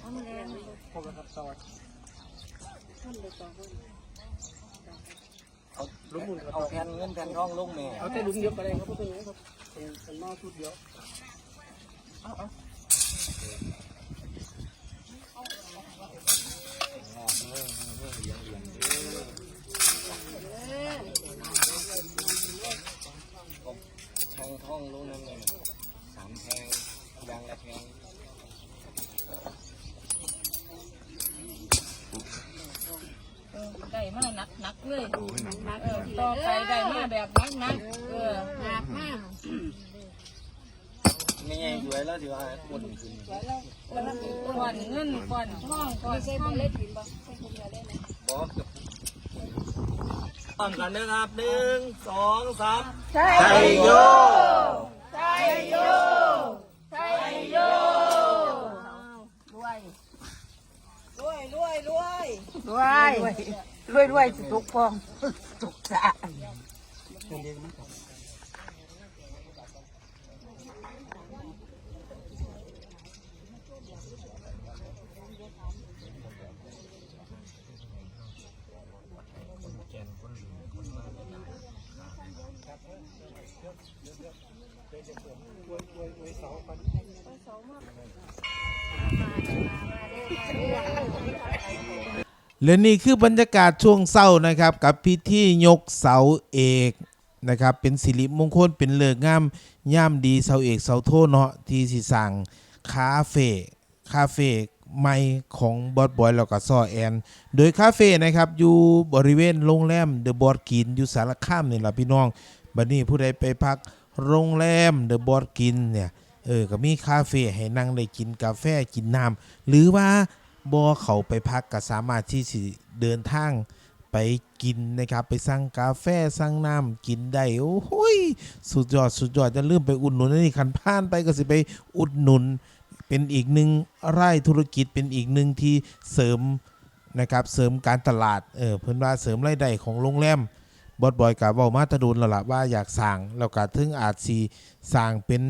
เอามาแรงเลยพบกับตอดท่านเลยต่อคนเอาลุกมือกับเอาแผ่นเงินแผ่นทองลงแม่เอาแต่ลุงเดียวกันเลยครับพวกนี้ครับเป็นนหม้าชุดเดียวเอาเอา แทงทองลงนั่นเลยสามแทงยางละแทง เออได้มา หนักหนักเลยเออต่อไปได้มาแบบนักหนักเออหนักมากไม่ใช่ด้วยแล้วที่ว่าอุ่นขึ้นก่อนเงินก่อนทองก่อนทองเล็ดบอกกับพร้อมกันนะครับหนึ่งสองสามใช่โยใช่โยใช่โยรวยรวยรวยรวยรวย รวยรวยสิทุกฟองทุกสะ และนี่คือบรรยากาศช่วงเศร้านะครับ กับพิธียกเสาเอกนะครับ เป็นสิริมงคลเป็นเลิกงามย่ามดีเสาเอกเสาโทเนาะที่สิสั่งคาเฟ่คาเฟ่ใหม่ของบอสบอยแล้วก็ซอแอน โดยคาเฟ่นะครับอยู่บริเวณโรงแรมเดอะบอสกินอยู่สารคามนี่แหละพี่น้องบัดนี้ผู้ใดไปพักโรงแรมเดอะบอสกินเนี่ยเออก็มีคาเฟ่ให้นั่งได้กินกาแฟกินน้ำหรือว่า บ่เขาไปพักก็สามารถที่สิเดินทางไปกินนะครับ ไปสั่งกาแฟสั่งน้ำกินได้โอ้โหยสุดยอดสุดยอดจะลืมไปอุดหนุนนี่คันผ่านไปก็สิไปอุดหนุน เป็นอีกหนึ่งไร่ธุรกิจเป็นอีกหนึ่งที่เสริมนะครับเสริมการตลาดเออเพิ่นว่าเสริมรายได้ของโรงแรมบอดบอยกับเว้ามาตะดูนแล้วล่ะว่าอยากสั่งแล้วก็ถึงอาจสิสั่งเป็น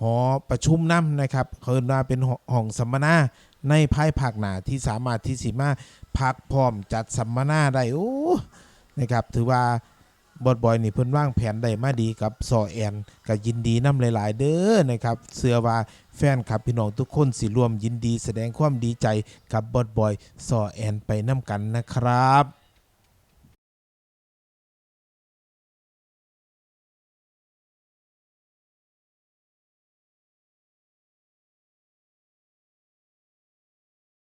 หอประชุมน้ำนะครับเขาเรียกว่าเป็นห้องสัมมนา ในภายภาคหนาที่สามารถที่สิมาพักพร้อมจัดสัมมนาได้โอ้นะครับถือว่าบอดบอยนี่เพิ่นวางแผนได้มาดีกับซอแอนก็ยินดีนำหลาย ๆ เด้อนะครับเสื้อว่าแฟนคลับพี่น้องทุกคนสิร่วมยินดีแสดงความดีใจกับบอดบอยซอแอนไปนํกันนะครับ